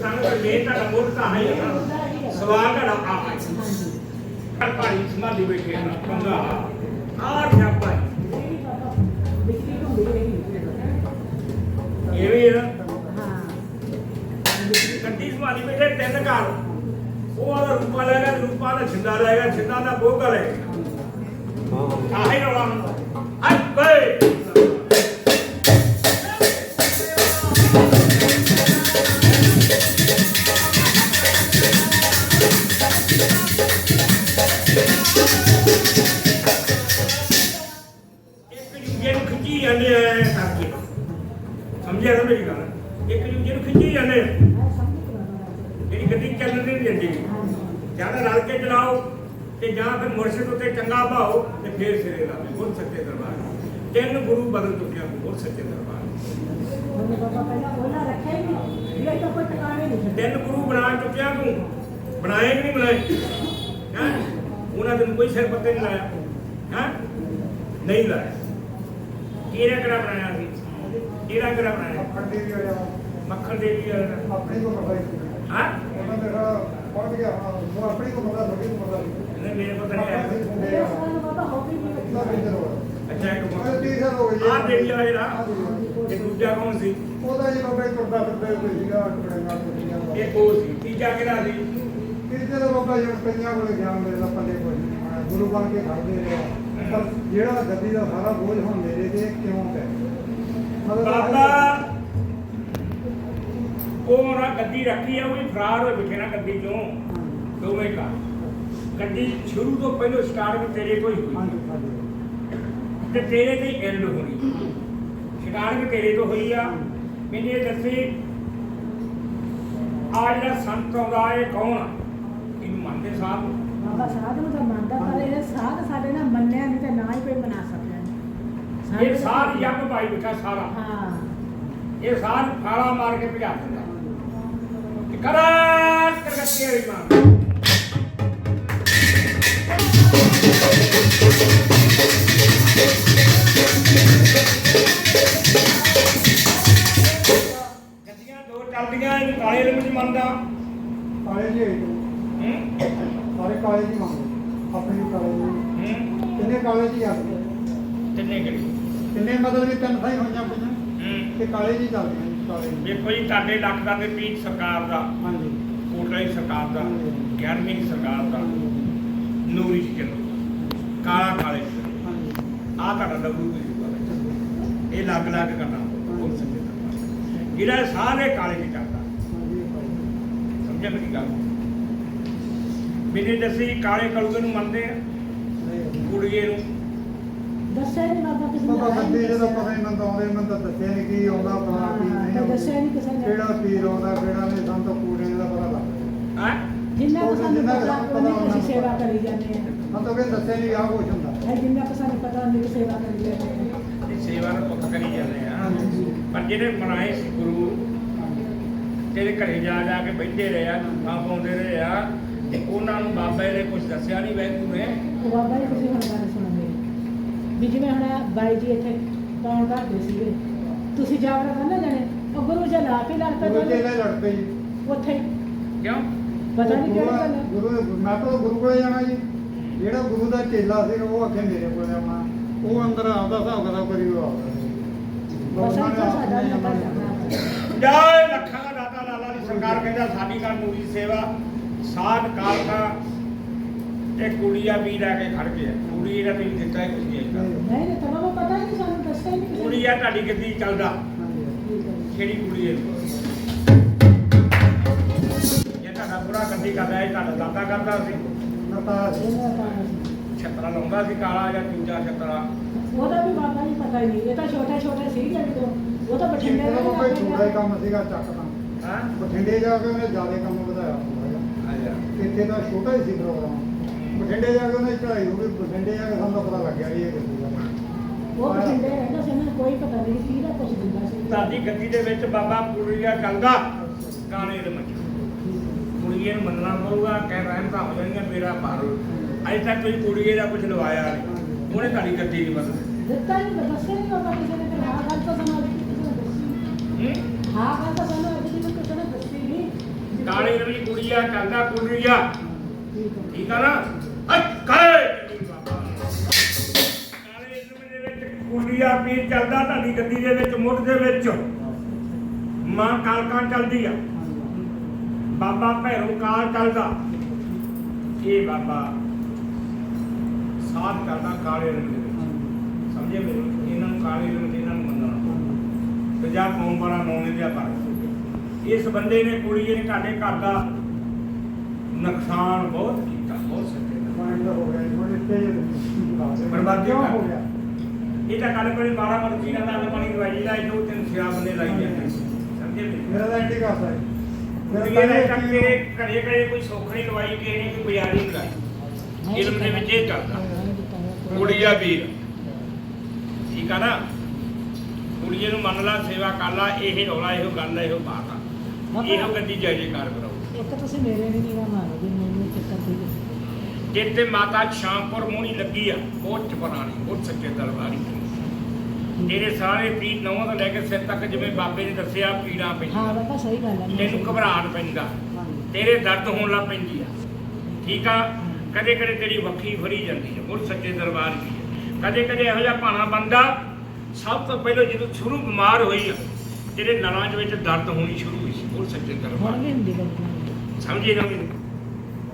ਸੰਗ ਦਾ ਤੁਹਾਡਾ ਮੋਢ ਤਾਂ ਹੈ ਸਵਾਲ ਤੁਹਾਡਾ ਆ ਹੈ। ਭਾਈ ਸਮਾਧੀ ਬੈਠੇ ਨਾ ਪੰਗਾ। ਆ ਸਿਆਪਾ ਇਹ ਵੀ ਹੈ ਨਾ ਸਮਾਧੀ ਬੈਠੇ, ਤਿੰਨ ਘਰ। ਉਹ ਵਾਲਾ ਰੂਪਾ ਲੈ ਗਿਆ, ਰੂਪਾ ਦਾ ਛਿੰਦਾ ਲੈ ਗਿਆ, ਛਿੰਦਾ ਦਾ ਬੋਗਾ ਲੈ ਆਹੀ ਰੌਲਾ ਹੁੰਦਾ। ਅੱਜ ਬਈ ਜਾਂਦੇ ਆ ਕਰਕੇ। ਸਮਝਿਆ ਨਾ ਮੇਰੀ ਗੱਲ? ਇੱਕ ਦੂਜੇ ਨੂੰ ਖਿੱਚੀ ਜਾਂਦੇ ਆ। ਜਿਹੜੀ ਗੱਡੀ ਚੱਲਣ ਨਹੀਂ ਦਿੰਦੀ। ਜਾਂ ਰਲ ਕੇ ਚਲਾਓ ਤੇ ਜਾਂ ਫਿਰ ਮੁਰਸ਼ਿਦ ਉੱਤੇ ਚੰਗਾ ਭਾਓ ਤੇ ਫੇਰ ਸਿਰੇ ਲਾਵੇ ਬੋਲ ਸੱਚੇ ਦਰਬਾਰ ਤਿੰਨ ਗੁਰੂ ਬਦਲ ਚੁੱਕਿਆ ਬੋਲ ਸੱਚੇ ਦਰਬਾਰ ਤਿੰਨ ਗੁਰੂ ਬਣਾ ਚੁੱਕਿਆ ਤੂੰ। ਬਣਾਏ ਕਿ ਨਹੀਂ ਬਣਾਏ? ਹੈਂ? ਉਹਨਾਂ ਦੇ ਕੋਈ ਸਿਰ ਪੱਤੇ ਨਹੀਂ ਲਾਇਆ। ਹੈਂ? ਨਹੀਂ ਲਾਇਆ। ਕਿਹੜਾ ਕਿਹੜਾ ਬਣਾਇਆ ਸੀ? ਕਿਹੜਾ ਕਿਹੜਾ ਬਣਾਇਆ? ਮੱਖਣ ਦੇਵੀ ਵਾਲਾ ਹਾਂ? ਨਹੀਂ। ਮੇਰੇ ਨਹੀਂ ਅੱਛਾ ਇੱਕ ਮੱਖਣ ਆ ਦੇਵੀ ਵਾਲਾ ਜਿਹੜਾ। ਤੇ ਦੂਜਾ ਕੌਣ ਸੀ? ਉਹਦਾ ਜੀ ਬਾਬਾ ਜੀ ਤੁਰਦਾ ਫਿਰਦਾ ਕੋਈ ਸੀਗਾ ਟੁਕੜੇ ਨਾਲ ਕੁੜੀਆਂ ਦਾ ਇਹ ਉਹ ਸੀ। ਤੀਜਾ ਕਿਹੜਾ ਸੀ? ਕਿਸੇ ਦਾ ਬਾਬਾ ਜੀ ਕੋਲੇ ਗਿਆ ਮੇਰੇ ਦਾ ਪੱਲੇ ਕੋਈ ਨਹੀਂ ਹੋਣਾ ਗੁਰੂ ਬਣ ਕੇ ਖੜਦੇ ਰਹੇ ਪਰ ਜਿਹੜਾ ਗੱਦੀ ਦਾ ਸਾਰਾ ਬੋਝ ਹੁਣ ਮੇਰੇ ਤੇ ਕਿਉਂ ਪੈ ਬਾਬਾ ਉਹ ਨਾ ਗੱਦੀ ਰੱਖੀ ਆ ਉਹ ਵੀ ਫਰਾਰ ਹੋਏ ਬਿਠੇ ਨਾ ਗੱਦੀ ਚੋਂ ਦੋਵੇਂ ਕਾ ਗੱਡੀ ਸ਼ੁਰੂ ਤੋਂ ਪਹਿਲਾਂ ਸਟਾਰਟ ਵੀ ਤੇਰੇ ਤੋਂ ਹੀ ਹੋਈ। ਤੇ ਤੇਰੇ ਤੇ ਐਂਡ ਹੋਣੀ। ਸਟਾਰਟ ਵੀ ਤੇਰੇ ਤੋਂ ਹੋਈ ਆ। ਮੈਨੂੰ ਇਹ ਦੱਸੀ ਆ ਜਿਹੜਾ ਸੰਤ ਆਉਂਦਾ ਇਹ ਕੌਣ ਆ? ਇਹਨੂੰ ਮੰਨਦੇ ਸਾਹਿਬ। ਬਾਬਾ ਸਾਧ ਨੂੰ ਤਾਂ ਮੰਨਦਾ ਪਰ ਇਹ ਸਾਧ ਸਾਡੇ ਨਾਲ ਮੰਨਿਆ ਨਹੀਂ ਤੇ ਨਾ ਹੀ ਕੋਈ ਮਨਾ ਸਕਿਆ ਇਹ ਸਾਧ ਜੱਗ ਪਾਈ ਬਿਠਾ ਸਾਰਾ। ਹਾਂ। ਇਹ ਸਾਧ ਫਾਲਾ ਮਾਰ ਕੇ ਭਜਾ ਦਿੰਦਾ। ਤੇ ਕਰਾ ਕਰਗੱਤੀ ਮਾਂ। ਗੱਡੀਆਂ ਦੋ ਚੱਲਦੀਆਂ ਇਹਨੂੰ ਕਾਲੇ ਰੰਗ ਚ ਮੰਨਦਾ। ਕਾਲੇ ਜੀ ਆਏ ਤੋਂ। ਹੂੰ? ਸਾਰੇ ਕਾਲੇ ਜੀ ਮੰਗਦੇ ਆਪਣੇ ਵੀ ਕਾਲੇ ਜੀ ਹੂੰ। ਕਿੰਨੇ ਕਾਲੇ ਜੀ ਆਉਂਦੇ ਕਿੰਨੇ ਕਰੀ ਕਿੰਨੇ ਮਤਲਬ ਵੀ ਤਿੰਨ ਥਾਈ ਹੋਈਆਂ ਪਈਆਂ ਹੂੰ। ਤੇ ਕਾਲੇ ਜੀ ਚੱਲਦੇ ਆ ਜੀ, ਕਾਲੇ ਜੀ ਵੇਖੋ ਜੀ ਤੁਹਾਡੇ ਲੱਖ ਦਾ ਤੇ ਪੀਕ ਸਰਕਾਰ ਦਾ। ਹਾਂਜੀ। ਕੋਟਲਾ ਹੀ ਸਰਕਾਰ ਦਾ 11ਵੀਂ ਸਰਕਾਰ ਦਾ ਨੂਰੀ ਜੀ ਚੱਲੂ ਕਾਲਾ ਕਾਲੇ ਹਾਂਜੀ। ਆ ਤੁਹਾਡਾ ਡਬਲੂ ਵੀ ਹੋਊਗਾ। ਇਹ ਲੱਗ ਲੱਗ ਕਰਨਾ ਬੋਲ ਸਕਦੇ ਤਾਂ। ਜਿਹੜਾ ਸਾਰੇ ਕਾਲੇ ਚ ਚੱਲਦਾ। ਹਾਂਜੀ। ਸਮਝਿਆ ਮੇਰੀ ਗੱਲ? ਮੈਨੇ ਦੱਸੀ ਕਾਲੇ ਕਲੂਗੇ ਨੂੰ ਮੰਨਦੇ ਆ? ਕੁੜੀਏ ਨੂੰ। ਦੱਸਿਆ ਨਹੀਂ ਬਾਬਾ ਕਿਸੇ ਨੇ ਬਾਬਾ ਆਇਆ ਬੱਦੇ ਨਹੀਂ ਜਦੋਂ ਪਤਾ ਹੀ ਮੈਨੂੰ ਤਾਂ ਆਉਂਦੇ ਮੈਨੂੰ ਤਾਂ ਦੱਸਿਆ ਨਹੀਂ ਕੀ ਆਉਂਦਾ ਪਤਾ ਕੀ ਨਹੀਂ ਹਾਂ, ਦੱਸਿਆ ਨਹੀਂ ਕਿਸੇ ਨੇ। ਕਿਹੜਾ ਪੀਰ ਆਉਂਦਾ ਕਿਹੜਾ ਨਹੀਂ ਸਾਨੂੰ ਤਾਂ ਪੂਰੇ ਦਾ ਪਤਾ ਲੱਗਦਾ ਹਾਂ? ਜਿੰਨਾ ਕੁ ਸਾਨੂੰ ਜਿੰਨਾ ਕੁ ਪਤਾ ਸਾਨੂੰ ਉਹਨੇ ਪਤਾ ਅਸੀਂ ਸੇਵਾ ਕਰੀ ਜਾਂਦੇ ਹਾਂ ਹਾਂ ਤਾਂ ਫਿਰ ਦੱਸਿਆ ਨਹੀਂ ਆ ਕੁਝ ਹੁੰਦਾ। ਇਹ ਜਿੰਨਾ ਕੁ ਸਾਨੂੰ ਪਤਾ ਉਹਨੇ ਦੀ ਸੇਵਾ ਕਰੀ ਜਾਂਦੇ ਹਾਂ ਇਹ ਸੇਵਾ ਨੂੰ ਪੁੱਤ ਕਰੀ ਜਾਂਦੇ ਆ। ਹਾਂਜੀ। ਪਰ ਜਿਹੜੇ ਬਣਾਏ ਸੀ ਗੁਰੂ ਤੇਰੇ ਘਰੇ ਜਾ ਜਾ ਕੇ ਬੈਠੇ ਰਹੇ ਆ ਪਾਉਂਦੇ ਰਹੇ ਆ ਤੇ ਉਹਨਾਂ ਨੂੰ ਬਾਬਾ ਨੇ ਕੁਝ ਦੱਸਿਆ ਨਹੀਂ ਵੈਗੂ ਨੇ। ਉਹ ਬਾਬਾ ਜੀ ਤੁਸੀਂ ਹੁਣ ਗੱਲ ਸੁਣੋਗੇ ਵੀ ਜਿਵੇਂ ਹੁਣ ਬਾਈ ਜੀ ਇੱਥੇ ਕੌਣ ਕਰਦੇ ਸੀਗੇ। ਤੁਸੀਂ ਜਾਵੜਾ ਨਾ ਜਾਣੇ। ਉਹ ਗੁਰੂ ਜੀ ਲਾ ਕੇ ਲੜ ਪਏ ਗੁਰੂ ਜੀ। ਨਾਲ ਲੜ ਪਏ ਜੀ। ਉੱਥੇ। ਕਿਉਂ? ਪਤਾ ਨਹੀਂ ਕਿਹੜੀ ਗੁਰੂ- ਗੱਲ ਹੈ। ਗੁਰੂ ਮੈਂ ਤਾਂ ਗੁਰੂ ਕੋਲੇ ਜਾਣਾ ਜੀ। ਜਿਹੜਾ ਗੁਰੂ ਦਾ ਚੇਲਾ ਸੀ ਉਹ ਆਖੇ ਮੇਰੇ ਕੋਲੇ ਆਉਣਾ। ਉਹ ਅੰਦਰ ਆਪਦਾ ਹਿਸਾਬ ਕਿਤਾਬ ਕਰੀ ਉਹ ਆਪਦਾ। ਬਸ ਸਾਡਾ ਜੈ ਲੱਖਾਂ ਦਾ ਦਾਤਾ ਲਾਲਾ ਦੀ ਸਰਕਾਰ ਕਹਿੰਦਾ ਸਾਡੀ ਕਰ ਨੂਰੀ ਸੇਵਾ ਸਾਧ ਕਾਲਕਾ ਤੇ ਕੁੜੀਆ ਵੀ ਲੈ ਕੇ ਖੜ ਗਿਆ। ਕੁੜੀ ਇਹਦਾ ਵੀ ਦਿੱਤਾ ਹੀ ਕੁਝ ਨਹੀਂ ਹੈਗਾ। ਨਹੀਂ ਨਹੀਂ ਤਾਂ ਬਾਬਾ ਪਤਾ ਨਹੀਂ ਸਾਨੂੰ ਦੱਸਿਆ ਹੀ ਨਹੀਂ ਕਿਸੇ ਨੇ। ਕੁੜੀਆ ਤੁਹਾਡੀ ਗੱਦੀ ਚੱਲਦਾ। ਕਿਹੜੀ ਕੁੜੀ ਹੈ ਇਹ ਤੁਹਾਡਾ ਬੁਰਾ ਗੱਦੀ ਕਰਦਾ ਇਹ ਤੁਹਾਡਾ ਦਾਤਾ ਕਰਦਾ ਸੀ। ਇਹਨਾਂ ਦਾ ਤਾਂ- ਛਤਰਾ ਲਾਉਂਦਾ ਸੀ ਕਾਲਾ ਜਾਂ ਦੂਜਾ ਛਤਰਾ। ਉਹਦਾ ਵੀ ਬਾਬਾ ਜੀ ਪਤਾ ਹੀ ਨਹੀਂ। ਇਹ ਤਾਂ ਛੋਟੇ ਛੋਟੇ ਸੀ ਜਦੋਂ। ਉਹ ਤਾਂ ਬਠਿੰਡੇ ਦੇ ਦਾ ਕੋਈ ਥੋੜਾ ਹੀ ਕੰਮ ਸੀਗਾ ਚੱਕ ਤਾਂ ਹਾਂ? ਬਠਿੰਡੇ ਜਾ ਕੇ ਉਹਨੇ ਜ਼ਿਆਦਾ ਕੰਮ ਇੱਥੇ ਤਾਂ ਛੋਟਾ ਹੀ ਸੀ ਪ੍ਰੋਗਰਾਮ ਬਠਿੰਡੇ ਜਾ ਕੇ ਉਹਨੇ ਚੜਾਈ ਹੋ ਗਈ ਬਠਿੰਡੇ ਜਾ ਕੇ ਸਾਨੂੰ ਤਾਂ ਪਤਾ ਲੱਗਿਆ ਵੀ ਇਹ ਗੱਡੀ ਦਾ ਉਹ ਬਠਿੰਡੇ ਰਹਿੰਦਾ ਸੀ ਨੂੰ ਕੋਈ ਪਤਾ ਨਹੀਂ ਸੀ ਕਿਹਦਾ ਕੁਝ ਦਿੰਦਾ ਸੀ। ਤੁਹਾਡੀ ਗੱਦੀ ਦੇ ਵਿੱਚ ਬਾਬਾ ਕੁੜੀਆ ਚੱਲਦਾ ਕਾਲੇ ਦੇ ਮੱਛੀ ਕੁੜੀਏ ਨੂੰ ਮੰਨਣਾ ਪਊਗਾ ਕਹਿ ਰਹਿਮਤਾਂ ਹੋ ਜਾਣਗੀਆਂ ਮੇਰਾ ਭਾਰ। ਅਜੇ ਤੱਕ ਕੋਈ ਕੁੜੀਏ ਦਾ ਕੁਝ ਲਵਾਇਆ ਨਹੀਂ। ਉਹਨੇ ਤੁਹਾਡੀ ਗੱਦੀ ਨਹੀਂ ਬਦਲੀ। ਦਿੱਤਾ ਹੀ ਨਹੀਂ ਦੱਸਿਆ ਨਹੀਂ ਬਾਬਾ ਕਿਸੇ ਨੇ ਫਿਰ ਹਾਂ ਗੱਲ ਤਾਂ ਸਾਨੂੰ ਅੱਜ ਕਿਸੇ ਨੇ ਦੱਸੀ। ਹੂੰ? ਹਾਂ ਗੱਲ ਤਾਂ ਸਾਨੂੰ ਅੱਜ ਰਵੀ ਕੁੜੀਆ ਚੱਲਦਾ ਕੁੜੀਆ ਠੀਕ ਆ ਨਾ? ਅੱਕੇ ਕਾਲੇ ਪੀਰ ਚੱਲਦਾ ਤੁਹਾਡੀ ਗੱਡੀ ਦੇ ਵਿੱਚ, ਮੁੱਢ ਦੇ ਵਿੱਚ। ਮਾਂ ਕਾਲਕਾਂ ਚੱਲਦੀ ਆ। ਬਾਬਾ ਭੈਰੋ ਕਾਲ ਚੱਲਦਾ। ਇਹ ਬਾਬਾ ਸਾਧ ਕਰਦਾ ਕਾਲੇ ਰੰਗ ਦੇ ਵਿੱਚ। ਸਮਝੇ ਮੈਨੂੰ ਇਹਨਾਂ ਨੂੰ ਕਾਲੇ ਰੰਗ ਦੇ ਇਹਨਾਂ ਨੂੰ ਮੰਨਣਾ। ਤੇ ਜਾਂ ਕੌਮ ਵਾਲਾ ਨੌਨੇ ਦੇ ਪਰ ਇਸ ਬੰਦੇ ਨੇ ਕੁੜੀ ਨੇ ਤੁਹਾਡੇ ਘਰ ਦਾ ਨੁਕਸਾਨ ਬਹੁਤ ਕੀਤਾ। ਬਹੁਤ ਦਾ ਪੁਆਇੰਟ ਹੋ ਗਿਆ ਥੋੜੇ ਤੇਜ਼ ਬਰਬਾਦੀ ਹੋ ਗਿਆ? ਇਹ ਤਾਂ ਕੱਲ ਕੋਲੇ ਮਾਰਾ ਮਰਜ਼ੀ ਨਾਲ ਤਾਂ ਪਾਣੀ ਦਵਾਈ ਦਾ ਇਹਨੂੰ ਤਿੰਨ ਸਿਆ ਬੰਦੇ ਲਾਈ ਜਾਂਦੇ। ਸਮਝੇ ਮੇਰੀ ਤਾਂ ਐਂਟੀ ਕਰਦਾ ਹੈ ਮੇਰਾ ਤਾਂ ਘਰੇ ਘਰੇ ਕੋਈ ਸੋਖਣੀ ਦਵਾਈ ਕਿਸੇ ਨੇ ਕੋਈ ਨਹੀਂ ਕਰਾਈ। ਇਲਮ ਦੇ ਵਿੱਚ ਇਹ ਕੁੜੀਆ ਵੀਰ। ਠੀਕ ਆ ਨਾ? ਕੁੜੀਏ ਨੂੰ ਮੰਨ ਲਾ ਸੇਵਾ ਕਰ ਲਾ ਇਹ ਰੌਲਾ ਇਹੋ ਗੱਲ ਇਹੋ ਬਾਤ ਆ। ਇਹੋ ਗੱਡੀ ਜੈ ਜੈਕਾਰ ਕਰਾਓ ਇੱਕ ਤੁਸੀਂ ਮੇਰੇ ਨਹੀਂ ਨੀਵਾ ਮਾਰੋ ਜੀ ਮੈਨੂੰ ਚੱਕਰ ਦੀ ਜਿੱਤੇ ਮਾਤਾ ਸ਼ਾਮਪੁਰ ਮੋਹਣੀ ਲੱਗੀ ਆ ਬਹੁਤ ਪੁਰਾਣੀ ਬਹੁਤ ਸੱਚੇ ਦਰਬਾਰੀ ਤੇਰੇ ਸਾਰੇ ਪੀਰ ਨੌਂ ਤੋਂ ਲੈ ਕੇ ਸਿਰ ਤੱਕ ਜਿਵੇਂ ਬਾਬੇ ਨੇ ਦੱਸਿਆ ਪੀੜਾਂ ਹਾਂ ਪਈਆਂ ਬਾਬਾ ਸਹੀ ਗੱਲ ਹੈ ਤੈਨੂੰ ਘਬਰਾਹਟ ਪੈਂਦਾ। ਹਾਂਜੀ। ਤੇਰੇ ਦਰਦ ਹੋਣ ਲੱਗ ਪੈਂਦੀ ਆ। ਠੀਕ ਆ? ਕਦੇ ਕਦੇ ਤੇਰੀ ਵੱਖੀ ਫੜੀ ਜਾਂਦੀ ਹੈ ਬਹੁਤ ਸੱਚੇ ਦਰਬਾਰ ਦੀ ਹੈ ਕਦੇ ਕਦੇ ਇਹੋ ਜਿਹਾ ਭਾਣਾ ਬੰਦਾ ਸਭ ਤੋਂ ਪਹਿਲਾਂ ਜਦੋਂ ਸ਼ੁਰੂ ਬਿਮਾਰ ਹੋਈ ਆ ਤੇਰੇ ਨਲਾਂ ਦੇ ਵਿੱਚ ਦਰਦ ਹੋਣੀ ਸ਼ੁਰੂ ਹੋਈ ਸੱਚੇ ਦਰਬਾਰ ਹੁਣ ਵੀ ਹੁੰਦੀ ਗੱਲ ਸਮਝੇ ਨਾ ਮੈਨੂੰ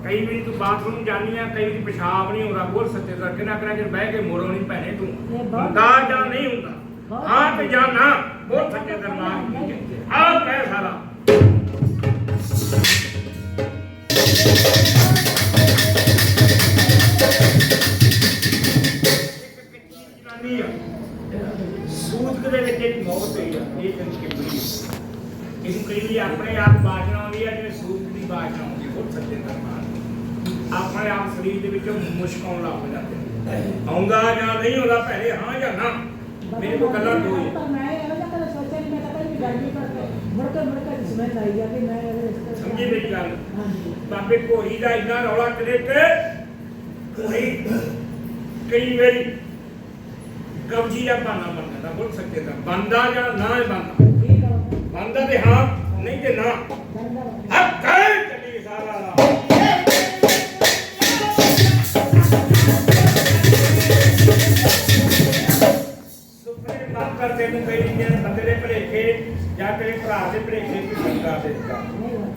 ਕਈ ਵਾਰੀ ਤੂੰ ਬਾਥਰੂਮ ਜਾਣੀ ਆ ਕਈ ਵਾਰੀ ਪਿਸ਼ਾਬ ਨਹੀਂ ਹੁੰਦਾ ਬਹੁਤ ਸੱਚੇ ਦਾ ਕਿੰਨਾ ਕਿੰਨਾ ਚਿਰ ਬਹਿ ਕੇ ਮੋਰੋ ਨਹੀਂ ਭੈਣੇ ਤੂੰ। ਇਹ ਬਹੁਤ- ਹੁੰਦਾ ਜਾਂ ਨਹੀਂ ਹੁੰਦਾ? ਬਹੁਤ- ਹਾਂ ਤੇ ਜਾਂ ਨਾ ਬਹੁਤ ਸੱਚੇ ਦਰਬਾਰ ਆ। ਕਹਿ ਸਾਰਾ ਜਨਾਨੀ ਆ। ਸੂਤ ਦੇ ਵਿੱਚ ਇੱਕ ਮੌਤ ਹੋਈ ਆ ਇਹ ਕੰਚ ਕੇ ਬੜੀ ਇਹਨੂੰ ਕਈ ਵਾਰੀ ਆਪਣੇ ਆਪ ਬਾਜਣਾ ਆਉਂਦੀ ਆ ਜਿਵੇਂ ਸੂਤ ਦੀ ਬਾਜਣਾ ਆਉਂਦੀ ਬਹੁਤ ਸੱਚੇ ਦਰਬਾਰ ਆਪਣੇ ਆਪ ਸਰੀਰ ਦੇ ਵਿੱਚੋਂ ਮੁਸ਼ਕ ਆਉਣ ਲੱਗ ਜਾਂਦੇ ਆਉਂਦਾ ਜਾਂ ਨਹੀਂ ਆਉਂਦਾ ਭੈਣੇ ਹਾਂ ਜਾਂ ਨਾ ਮੇਰੇ ਕੋਲ ਗੱਲਾਂ ਦੋ ਹੀ ਮੈਂ ਇਹੋ ਜਿਹਾ ਕਦੇ ਸੋਚਿਆ ਨਹੀਂ ਮੈਂ ਤਾਂ ਵੀ ਗੱਲ ਨਹੀਂ ਕਰਕੇ ਮੁੜ ਕੇ ਮੁੜ ਕੇ ਸਮਝ ਆਈ ਆ ਕਿ ਮੈਂ ਸਮਝੀ ਮੇਰੀ ਗੱਲ? ਬਾਬੇ ਘੋੜੀ ਦਾ ਇੰਨਾ ਰੌਲਾ ਕਰੇ ਤੇ? ਘੋੜੀ। ਕਈ ਵਾਰੀ ਕਬਜੀ ਦਾ ਬਹਾਨਾ ਬਣ ਜਾਂਦਾ ਬਹੁਤ ਸੱਚੇ ਦਾ ਬੰਦਾ ਜਾਂ ਨਾ ਹੈ ਬੰਦਾ ਠੀਕ ਤੇ ਹਾਂ, ਨਹੀਂ ਤੇ ਨਾ। ਹੱਕ ਹੈ ਚੱਲੀ ਸਾਰਾ ਸੁਪਨੇ ਕਰ ਤੈਨੂੰ ਕਈ ਨੇ ਬੰਦੇ ਦੇ ਭਲੇਖੇ ਜਾਂ ਤੇਰੇ ਭਰਾ ਦੇ ਭਲੇਖੇ ਕੋਈ ਬੰਦਾ ਦੇ ਦਿੱਤਾ ਨਹੀਂ ਹੁੰਦਾ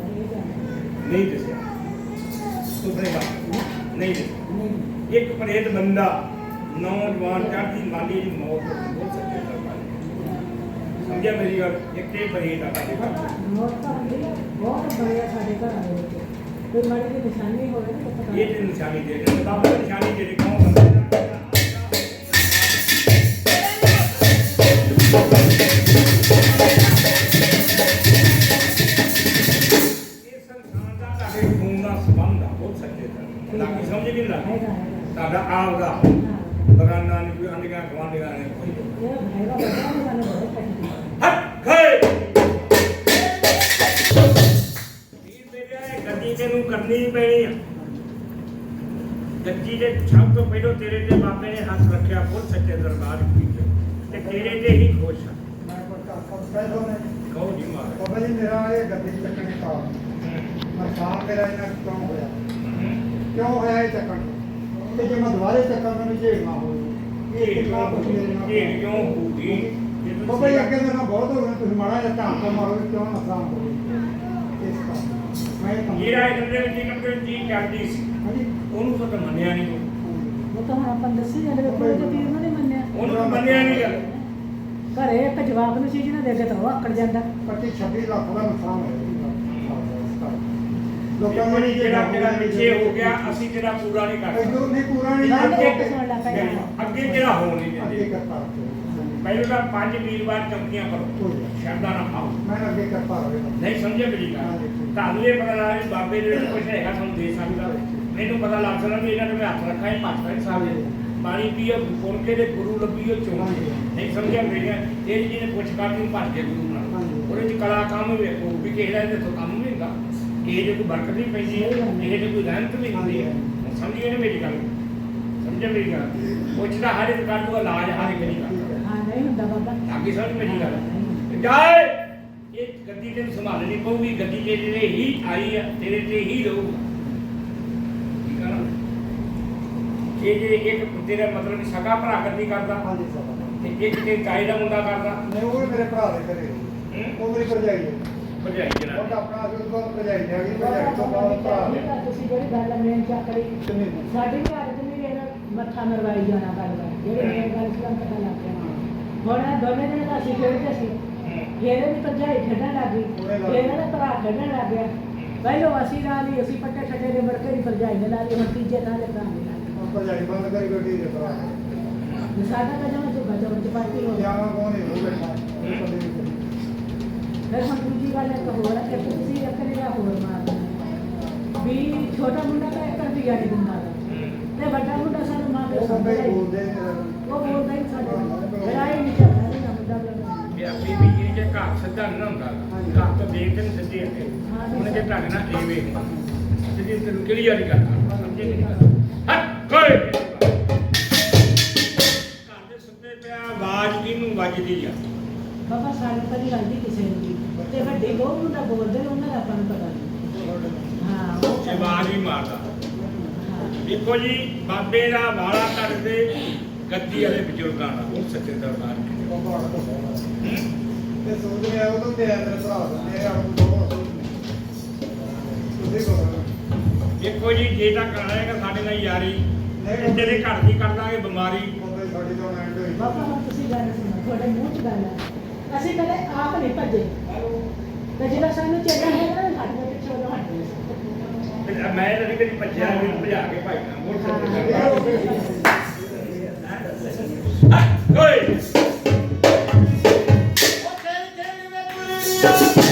ਇਹ ਗੱਲ ਨਹੀਂ ਦੱਸਿਆ। ਇੱਕ ਪ੍ਰੇਤ ਬੰਦਾ, ਨੌਜਵਾਨ ਚੜ੍ਹਦੀ ਮਾਲੀ ਦੀ ਮੌਤ ਹੋ ਗਈ ਬਹੁਤ ਸੱਚੇ ਦਰਬਾਰ ਸਮਝਿਆ ਮੇਰੀ ਗੱਲ ਇੱਕ ਆ ਸਾਡੇ ਘਰ। ਤਾਂ ਹੁੰਦੀ ਆ। ਬਹੁਤ ਬੜਿਆ ਸਾਡੇ ਘਰ ਦੇ ਵਿੱਚ ਕੋਈ ਮਾੜੀ ਜਿਹੀ ਨਿਸ਼ਾਨੀ ਹੋਵੇ ਤਾਂ ਪਤਾ ਇਹ ਤੇ ਨਿਸ਼ਾਨੀ ਦੇ ਦੇ ਬਾਬਾ ਦੀ ਨਿਸ਼ਾਨੀ ਦੇ ਦੇ ਕੌਣ ਬੰਦੇ ਦਾ ਇਹ ਸੰਸਾਰ ਦਾ ਤੁਹਾਡੇ ਖੂਨ ਦਾ ਸੰਬੰਧ ਆ ਬਹੁਤ ਸੱਚੇ ਦਾ ਸਮਝ ਨਹੀਂ ਹੈਗਾ ਤੁਹਾਡਾ ਆਪ ਦਾ। ਹਾਂ। ਬਗਾਨਾ ਨਹੀਂ ਕੋਈ ਅੰਡਿਆਂ ਗਵਾਂਡੀਆਂ ਨੇ ਕੋਈ। ਇਹ ਹੈਗਾ ਬੱਚਾ ਨੇ ਸਾਨੂੰ ਕਰਨੀ ਪੈਣੀ ਆ। ਗੱਡੀ ਦੇ ਸਭ ਤੋਂ ਪਹਿਲਾਂ ਤੇਰੇ ਤੇ ਬਾਬੇ ਨੇ ਹੱਥ ਰੱਖਿਆ ਬਹੁਤ ਸੱਚੇ ਦਰਬਾਰ ਵਿੱਚ ਤੇ ਤੇਰੇ ਤੇ ਹੀ ਖੁਸ਼ ਆ। ਮੈਂ ਕੋਈ ਕਰ ਪਹਿਲੋਂ ਨੇ ਕਹੋ ਜੀ ਮਾਰ ਬਾਬਾ ਜੀ ਮੇਰਾ ਇਹ ਗੱਡੀ ਚੱਕਣ ਦਾ ਨੁਕਸਾਨ ਮੇਰਾ ਇਹਨਾਂ ਕਿਉਂ ਹੋਇਆ? ਕਿਉਂ ਹੋਇਆ ਇਹ ਚੱਕਣ? ਤੇ ਜੇ ਮੈਂ ਦੁਬਾਰੇ ਚੱਕਾਂ ਮੈਨੂੰ ਝੇੜ ਨਾ ਹੋਵੇ। ਇਹ ਕਿੰਨਾ ਕੁਛ ਮੇਰੇ ਨਾਲ। ਇਹ ਕਿਉਂ ਹੋਊਗੀ? ਜੇ ਤੁਸੀਂ- ਬਾਬਾ ਜੀ ਅੱਗੇ ਮੇਰੇ ਨਾਲ ਬਹੁਤ ਹੋ ਗਿਆ ਤੁਸੀਂ ਮਾੜਾ ਜਿਹਾ ਮਾਰੋ ਕਿਉਂ ਨੁਕਸਾਨ ਹੋ ਗਿਆ ਇਸ ਦਾ ਮੈਂ ਇਹ ਕੰਮ- ਜਿਹੜਾ ਇਹਨਾਂ ਦੇ ਵਿੱਚ ਇਹਨਾਂ ਦੇ ਚੀਜ਼ ਕਰਦੀ ਸੀ। ਹਾਂਜੀ। ਉਹਨੂੰ ਤਾਂ ਮੰਨਿਆ ਨਹੀਂ ਉਹ ਤਾਂ ਹੁਣ ਆਪਾਂ ਦੱਸੀ ਜਾਂਦੇ ਵੀ ਕੋਈ ਤੇ ਪੀਰ ਨੂੰ ਮੰਨਿਆ। ਉਹਨੂੰ ਤਾਂ ਮੰਨਿਆ ਨਹੀਂ ਗੱਲ। ਘਰੇ ਇੱਕ ਜਵਾਬ ਨੂੰ ਚੀਜ਼ ਨਾ ਦੇ ਕੇ ਤਾਂ ਉਹ ਆਕੜ ਜਾਂਦਾ। 25 26 ਲੱਖ ਦਾ ਨੁਕਸਾਨ ਹੋਇਆ ਲੋਕਾਂ ਲੋਕਾਂ ਨੇ ਜਿਹੜਾ ਜਿਹੜਾ ਪਿੱਛੇ ਹੋ। ਗਿਆ ਅਸੀਂ ਜਿਹੜਾ ਪੂਰਾ ਨਹੀਂ ਕਰ ਇਦੋਂ ਨਹੀਂ ਪੂਰਾ ਨਹੀਂ ਅੱਗੇ। ਅੱਗੇ ਜਿਹੜਾ ਹੋਣ ਨਹੀਂ ਅੱਗੇ ਦਿੰਦੇ ਕਰਤਾ ਪਹਿਲਾਂ ਤਾਂ ਪੰਜ ਵੀਰਵਾਰ ਚੌਕੀਆਂ ਕਰੋ। ਸ਼ਰਦਾ ਨਾ ਖਾਓ। ਮੈਂ ਅੱਗੇ ਕਰਤਾ ਰਹੇ ਨਹੀਂ ਸਮਝੇ ਮੇਰੀ ਗੱਲ? ਤੁਹਾਨੂੰ ਇਹ ਪਤਾ ਲੱਗਾ ਵੀ ਬਾਬੇ ਦੇ ਕੁਝ ਹੈਗਾ ਤੁਹਾਨੂੰ ਦੇ ਸਕਦਾ। ਮੈਨੂੰ ਪਤਾ ਲੱਗ ਸਕਦਾ ਵੀ ਇਹਨਾਂ ਨੇ ਮੈਂ ਹੱਥ ਰੱਖਾ ਹੈ ਪਾਕਿਸਤਾਨ ਸਾਹਿਬ ਦੇ। ਪਾਣੀ ਪੀਓ ਫੁਲਕੇ ਦੇ ਗੁਰੂ ਲੱਭੀਓ ਚੋਂ ਨਹੀਂ ਸਮਝਿਆ ਮੇਰੀ ਗੱਲ? ਇਹ ਜਿਹਨੇ ਪੁੱਛ ਕਰਦੀ ਨੂੰ ਭੱਜ ਕੇ ਗੁਰੂ ਨਾਲ। ਉਹਦੇ ਚ ਕਲਾ ਕੰਮ ਵੇਖੋ ਵੀ ਦਾ ਇਹਦੇ ਤੋਂ ਕੰਮ ਨਹੀਂ ਹੁੰਦਾ। ਕਿਸੇ ਦੇ ਕੋਈ ਬਰਕਤ ਨਹੀਂ ਪੈਂਦੀ ਕਿਸੇ ਦੇ ਕੋਈ ਰਹਿਮਤ ਨਹੀਂ ਹੁੰਦੀ। ਹੈ ਸਮਝੀ ਨੇ ਮੇਰੀ ਗੱਲ? ਸਮਝਿਆ ਮੇਰੀ ਗੱਲ? ਪੁੱਛਦਾ ਹਰ ਇੱਕ ਕਰ ਦੂਗਾ ਇਲਾਜ ਹਰ ਇੱਕ ਨਹੀਂ ਕਰਦਾ। ਹਾਂ ਨਹੀਂ ਹੁੰਦਾ ਬਾਬਾ। ਅੱਗੇ ਸਮਝ ਮੇਰੀ ਗੱਲ। ਜਾਏ ਇਹ ਗੱਡੀ ਤੈਨੂੰ ਸੰਭਾਲਣੀ ਪਊਗੀ ਗੱਡੀ ਜੇ ਤੇਰੇ ਹੀ ਆਈ ਆ ਤੇਰੇ ਤੇ ਹੀ ਰਹੂ ਠੀਕ ਆ ਨਾ ਇਹ ਜੇ ਇੱਕ ਤੇਰਾ ਮਤਲਬ ਸਗਾ ਭਰਾ ਗੱਡੀ ਕਰਦਾ ਹਾਂਜੀ ਸਰ ਤੇ ਇੱਕ ਤੇ ਕਾਇ ਦਾ ਮੁੰਡਾ ਕਰਦਾ। ਨਹੀਂ ਉਹ ਵੀ ਮੇਰੇ ਭਰਾ ਦੇ ਘਰੇ? ਉਹ ਮੇਰੀ ਭਰਜਾਈ ਹੈ। ਭਰਜਾਈ ਉਹ ਜਨਾ ਤਾਂ ਆਪਣਾ ਅਜੇ ਤੋਂ ਭਰਜਾਈ ਆ ਗਈ ਭਰਜਾਈ ਤੋਂ ਬਾਅਦ ਭਰਾ ਨੇ ਤੁਸੀਂ ਜਿਹੜੀ ਗੱਲ ਮੇਨ ਚੱਕ ਕਿੰਨੀ? ਸਾਡੀ ਨਹੀਂ ਇਹਨਾਂ ਮੱਥਾ ਮਰਵਾਈ ਜਾਣਾ ਗੱਲ ਕਰ ਜਿਹੜੇ ਮੇਨ ਗੱਲ ਸੀ ਤੁਹਾਨੂੰ ਪਤਾ ਲੱਗ ਹੁਣ ਦੋਨੇ ਦਿਨ ਦਾ ਅਸੀਂ ਖੇਡਦੇ ਸੀ। ਇਹਦੇ ਵੀ ਭਰਜਾਈ ਖੇਡਣ ਲੱਗ ਗਈ। ਇਹਨਾਂ ਦਾ ਭਰਾ ਖੇਡਣ ਲੱਗ ਗਿਆ। ਪਹਿਲੋਂ ਅਸੀਂ ਲਾ ਲਈ ਅਸੀਂ ਪੱਟੇ ਛੱਡੇ ਦੇ ਮੜਕੇ ਦੀ ਭਰਜਾਈ ਨੇ ਲਾ ਲਈ ਹੁਣ ਤੀਜੇ ਥਾਂ ਦੇ ਭਰਾ ਨੇ ਲਾ ਲਈ ਹੁਣ ਭਰਜਾਈ ਬੰਦ ਕਰੀ ਬੈਠੀ ਜੇ ਭਰਾ। ਤੇ ਸਾਡਾ ਤਾਂ ਜਮਾ ਚੁੱਕਾ ਚੁੱਕ ਚਪਾਤੀ ਹੋ ਗਿਆ ਕੋਣ ਹੋ? ਬੈਠਾ ਉਹ ਕਰੀ। ਫਿਰ ਹੁਣ ਦੂਜੀ ਗੱਲ ਇੱਕ ਹੋਰ ਹੈ ਕਿ ਤੁਸੀਂ ਹੋਰ ਵੀ ਛੋਟਾ ਮੁੰਡਾ ਤਾਂ ਇੱਕ ਰੁਪਿਆ ਨਹੀਂ ਦਿੰਦਾ ਗਾ। ਤੇ ਵੱਡਾ ਮੁੰਡਾ ਸਾਨੂੰ ਮਾਂ ਪਿਓ ਉਹ ਬੰਦੇ ਸਮਝਦਾ ਹੀ ਹੀ ਬੋਲਦੇ ਨੇ ਉਹ ਬੋਲਦਾ ਹੀ ਸਾਡੇ ਨਹੀਂ ਇਹ ਆਪਣੀ ਵੀ ਇਹ ਜੇ ਘਰ ਸਿੱਧਾ ਨਹੀਂ ਨਾ ਹੁੰਦਾ। ਘਰ ਤੋਂ ਦੇਖ ਕੇ ਨੀ ਸਿੱਧੇ ਅੱਗੇ ਉਹਨੇ ਜੇ ਢੰਗ ਨਾਲ ਇਹ ਵੇਖ ਸਿੱਧੀ ਤੈਨੂੰ ਕਿਹੜੀ ਵਾਲੀ ਗੱਲ? ਸਮਝੇ ਨਹੀਂ ਹੱਟ ਕੋਈ ਘਰ ਦੇ ਸੁੱਤੇ ਪਿਆ ਆਵਾਜ਼ ਕਿਹਨੂੰ ਵੱਜਦੀ ਆ? ਬਾਬਾ ਸਾਡੇ ਤਾਂ ਨਹੀਂ ਲੱਗਦੀ ਕਿਸੇ ਨੂੰ ਵੀ। ਤੇ ਵੱਡੇ ਲੋਕ ਮੁੰਡਾ ਬੋਲਦੇ ਨੇ ਉਹਨਾਂ ਦਾ ਆਪਾਂ ਨੂੰ ਪਤਾ ਨਹੀਂ। ਹਾਂ ਉਹ ਆਵਾਜ਼ ਹੀ ਮਾਰਦਾ। ਦੇਖੋ ਜੀ ਬਾਬੇ ਦਾ ਵਾਲਾ ਕੱਢਦੇ ਗੱਦੀ ਵਾਲੇ ਬਜ਼ੁਰਗਾਂ ਦਾ ਉਹ ਸੱਚੇ ਦਰਬਾਰ ਤੋਂ ਬਾਹਰ। ਹੂੰ? ਤੇ ਸੋਚ ਰਿਹਾ ਉਹ ਤੋਂ ਤੇ ਮੇਰੇ ਭਰਾ ਦਾ ਮੇਰੇ ਆਪ ਨੂੰ ਬਹੁਤ ਤੁਸੀਂ ਕੋਲ ਦੇਖੋ ਜੀ ਜੇ ਤਾਂ ਕਰਾਏਗਾ ਸਾਡੇ ਨਾਲ ਯਾਰੀ ਤੇ ਤੇਰੇ ਘਰ ਦੀ ਕਰ ਬਿਮਾਰੀ। ਸਾਡੀ ਤੋਂ ਐਂਡ ਹੋਈ। ਬਾਬਾ ਹੁਣ ਤੁਸੀਂ ਗੱਲ ਸੁਣੋ ਤੁਹਾਡੇ ਮੂੰਹ 'ਚ ਗੱਲ ਹੈ ਅਸੀਂ ਕਦੇ ਆਪ ਨਹੀਂ ਭੱਜੇ। ਤੇ ਜਿਹੜਾ ਸਾਨੂੰ ਚੇਤਾ ਹੈ ਨਾ ਸਾਡੇ ਪਿੱਛੇ ਉਹ ਹਟਦੇ ਮੈਂ ਤਾਂ ਨਹੀਂ ਕਦੀ ਭੱਜਿਆ ਮੈਨੂੰ ਭਜਾ ਕੇ ਭਾਈਦਾ ਮੋੜ ਸੱਚੇ ਦਰਬਾਰ ਹੱਟ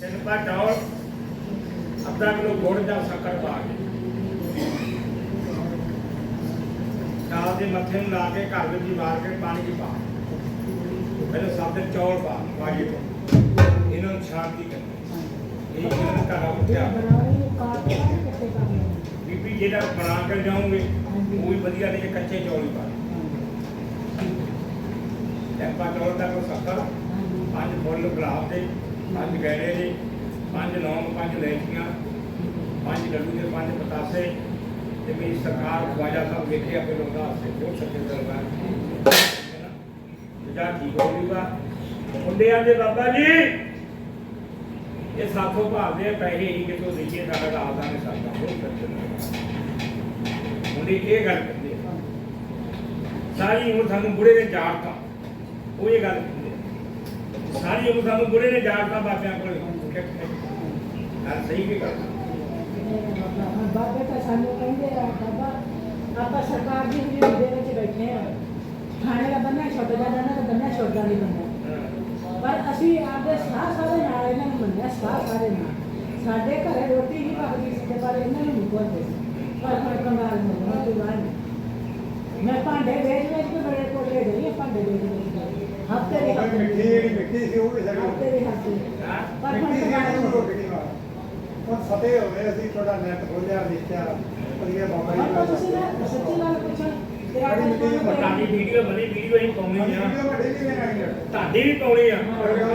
ਪਾ ਡੌਲ ਅੱਧਾ ਕਿਲੋ ਗੁੜ ਜਾਂ ਸ਼ੱਕਰ ਪਾ ਕੇ। ਨਾਲ ਦੇ ਮੱਥੇ ਨੂੰ ਲਾ ਕੇ ਘਰ ਵਿੱਚ ਹੀ ਵਾਰ ਕੇ ਪਾਣੀ ਚ ਪਾ। ਪਹਿਲਾਂ ਸਭ ਦੇ ਚੌਲ ਪਾ ਵਾਜੀ ਤੋਂ। ਇਹਨਾਂ ਨੂੰ ਸ਼ਾਂਤੀ ਕਰਨੀ। ਇਹ ਇਹਨਾਂ ਨੂੰ ਘਰ ਉੱਠਿਆ ਨੂੰ ਬੀਬੀ ਜਿਹੜਾ ਬਣਾ ਕੇ ਜਾਓਗੇ ਉਹ ਵੀ ਵਧੀਆ ਨਹੀਂ ਕੱਚੇ ਚੌਲ ਹੀ ਪਾ। ਟੈਂਪਾ ਚੌਲ ਦਾ ਕੋ ਸ਼ੱਕਰ ਪੰਜ ਫੁੱਲ ਗੁਲਾਬ ਦੇ। ਪੰਜ ਗੈਰੇ ਦੇ ਪੰਜ ਲੌਂਗ ਪੰਜ ਲੈਚੀਆਂ ਪੰਜ ਲੱਡੂ ਦੇ ਪੰਜ ਪਤਾਸੇ। ਤੇ ਮੇਰੀ ਸਰਕਾਰ ਖਵਾਜਾ ਸਾਹਿਬ ਵੇਖੇ ਆਪਣੇ ਲੋਕਾਂ ਵਾਸਤੇ ਬਹੁਤ ਸੱਚੇ ਦਰਬਾਰ ਜਾ ਠੀਕ ਹੋ ਜੂਗਾ। ਮੁੰਡਿਆਂ ਦੇ ਬਾਬਾ ਜੀ, ਇਹ ਸਾਥੋਂ ਭਾਲਦੇ ਆ, ਪੈਸੇ ਹੀ ਕਿਤੋਂ ਦੇਈਏ, ਸਾਡਾ ਆਪਦਾ ਨਹੀਂ ਸਰਦਾ ਬਹੁਤ ਸੱਚੇ ਮੁੰਡੇ ਇਹ ਗੱਲ ਕਰਦੇ ਸਾਰੀ ਉਮਰ ਸਾਨੂੰ ਬੁੜੇ ਨੇ ਜਾੜਤਾ ਉਹ ਇਹ ਗੱਲ ਸਾਰੀ ਉਮਰ ਸਾਨੂੰ ਬੁੜੇ ਨੇ ਜਾੜਤਾ ਬਾਬਿਆਂ ਕੋਲ। ਗੱਲ ਸਹੀ ਵੀ ਗੱਲ ਬਾਬੇ ਤਾਂ ਸਾਨੂੰ ਕਹਿੰਦੇ ਆ। ਬਾਬਾ ਆਪਾਂ ਸਰਕਾਰ ਦੀ ਹਜ਼ੂਰੀ ਦੇ ਵਿੱਚ ਬੈਠੇ ਆ ਖਾਣੇ ਦਾ ਬੰਨਾ ਛੁੱਟ ਜਾਂਦਾ ਨਾ ਤਾਂ ਬੰਨਾ ਛੁੱਟਦਾ ਨਹੀਂ ਬੰਦਾ ਪਰ ਅਸੀਂ ਆਪਦੇ ਸਾਹ ਸਾਰੇ ਨਾਲ ਇਹਨਾਂ ਨੂੰ ਮੰਨਿਆ ਸਾਹ ਸਾਰੇ ਨਾਲ। ਸਾਡੇ ਘਰੇ ਰੋਟੀ ਨਹੀਂ ਪੱਕਦੀ ਸੀ ਤੇ ਪਰ ਇਹਨਾਂ ਨੂੰ ਨਹੀਂ ਪੁੱਛਦੇ ਪਰ ਪਰ ਕੰਗਾਲ ਨੂੰ ਬਾਤ ਨਹੀਂ ਮੈਂ ਭਾਂਡੇ ਵੇਚ ਵੇਚ ਕੇ ਬੜੇ ਕੋਲੇ ਗਈ ਭਾਂਡੇ ਵੇਚ ਵੇਚ ਕੇ ਹਫ਼ਤੇ ਦੇ ਉਹ ਹਫ਼ਤੇ ਮਿੱਠੀ ਜਿਹੜੀ ਮਿੱਠੀ ਸੀ ਉਹ ਵੀ ਸਾਡੀ ਦੇ ਹਫ਼ਤੇ ਹਾਂ? ਪਰ ਹੁਣ ਮਿੱਠੀ ਸੀ ਉਹ ਰੋਟੀ ਨਹੀਂ। ਮਾਰ ਹੁਣ ਫਤਿਹ ਹੋਵੇ ਅਸੀਂ ਤੁਹਾਡਾ ਨੈਟ ਖੋਲਿਆ ਦੇਖਿਆ ਵਧੀਆ ਬਾਬਾ ਜੀ ਹੁਣ ਤਾਂ ਤੁਸੀਂ ਨਾ ਸੱਚੀ ਗੱਲ ਪੁੱਛੋ ਤੇਰਾ ਬੜੀ ਮਿੱਟੀ ਕੋਈ ਤੁਹਾਡੀ ਵੀਡੀਓ ਬਣੀ ਵੀਡੀਓ ਹੀ ਪਾਉਣੀ ਆ। ਵੀਡੀਓ ਵੱਡੀ ਵੀ ਨਹੀਂ ਆਈ ਤੁਹਾਡੀ ਵੀ ਪਾਉਣੀ ਆ।